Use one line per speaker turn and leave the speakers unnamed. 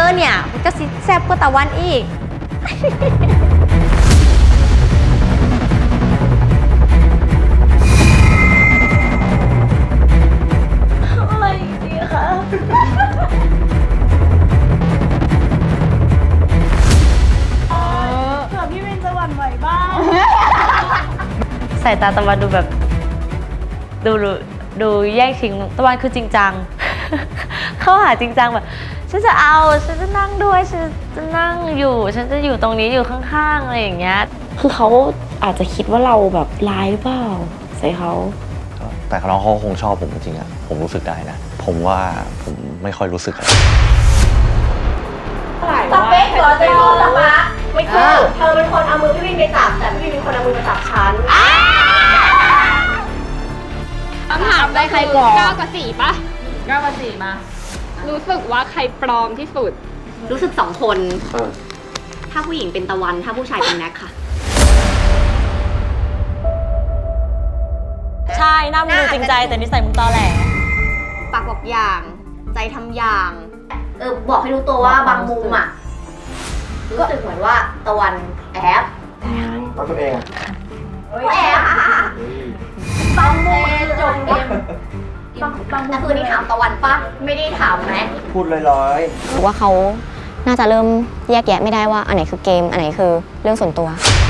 กว่าตะวันอีก
อะไรดีคะ เผื่อพี่วินจะหวั่นไหวบ้าง
สายตาตะวันดูแบบ ดูดูดูแย่งชิงตะวันคือจริงจัง เข้าหาจริงจังแบบ ฉันจะเอาฉันจะนั่งด้วยฉันจะนั่งอยู่ ฉันจะอยู่ตรงนี้อยู่ข้างๆอะไรอย่างเงี้ย คือเขาอาจจะคิดว่าเราแบบร้ายหรือเปล่าใส่เขา
แต่น้องเขาคงชอบผมจริงๆอะผมรู้สึกได้นะ ผมว่าผมไม่ค่อยรู้สึกอะไร
สเปคเหรอจะรู้สปะไม่คือเธอเป็นคนเอามือพี่วินไปจับ แต่พี่วินเป็นคนเอามือมาจับฉัน
คำถามได้ใครก่อนเก้ากับสี่ปะ
เก้ากับสี่มา
รู้สึกว่าใครปลอมที่สุด
รู้สึกสองคนถ้าผู้หญิงเป็นตะวัน ถ้าผู้ชายเป็นแน็กค่ะ
ใช่หน้ามึงดูจริงใจ แต่นิสัยมึงตอแหล
ปากบอกอย่าง ใจทำอย่าง เออ บอกให้รู้ตัวว่าบางมุมอะ รู้สึกเหมือนว่าตะวันแอบ
เอาตัวเองอะ
แอบบางมุมจงเอ็ม แต่คือนี่ถามตะวันปะไม่ได้ถามแน็ก
พูดลอยๆ
หรือว่าเขาน่าจะเริ่มแยกแยะไม่ได้ว่าอันไหนคือเกม อันไหนคือเรื่องส่วนตัว
เ